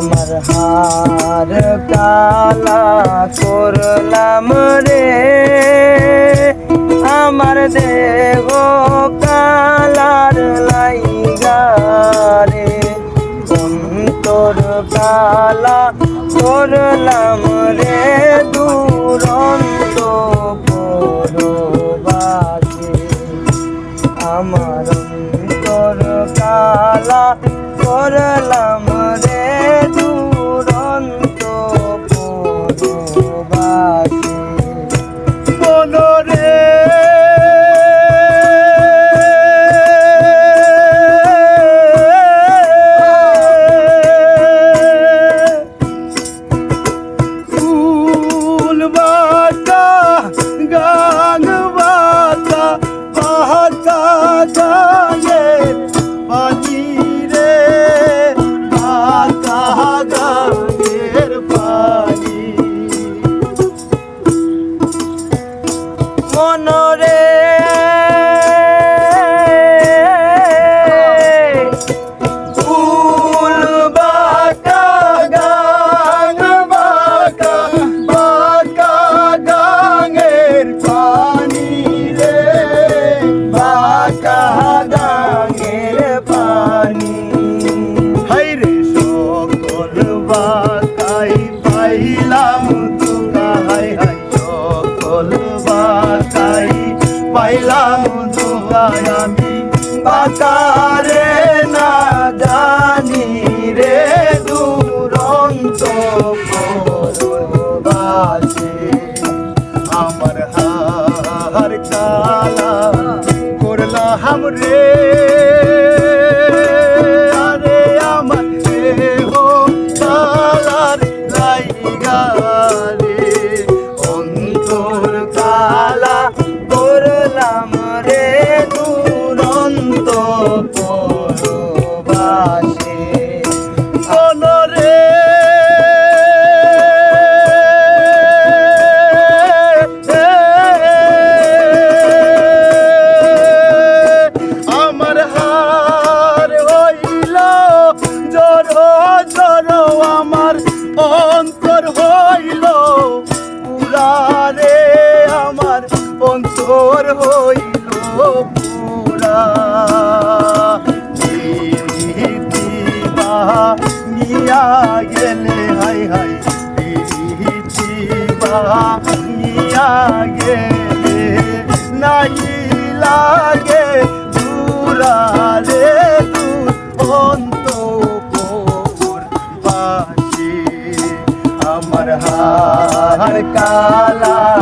আমার হার কালা করলাম রে। আমার দেহ কালার লাইগা রে। অন্তর কালা করলাম রে, দুরন্ত আমার তোর কালা করলাম রে দুরন্ত সকল বাঁকাই পাইলাম তুকাই আমি। বাঁকারে না জানি রে দুরন্ত পরবাসে আমার হার কালা করলা হামরে অন্তর হইল পুরা। নিয়া গেলে, হাই হাই। দিবা নিয়া গেলে নাই লাগে দূরারে দূর অন্তপুর আমার হার কালা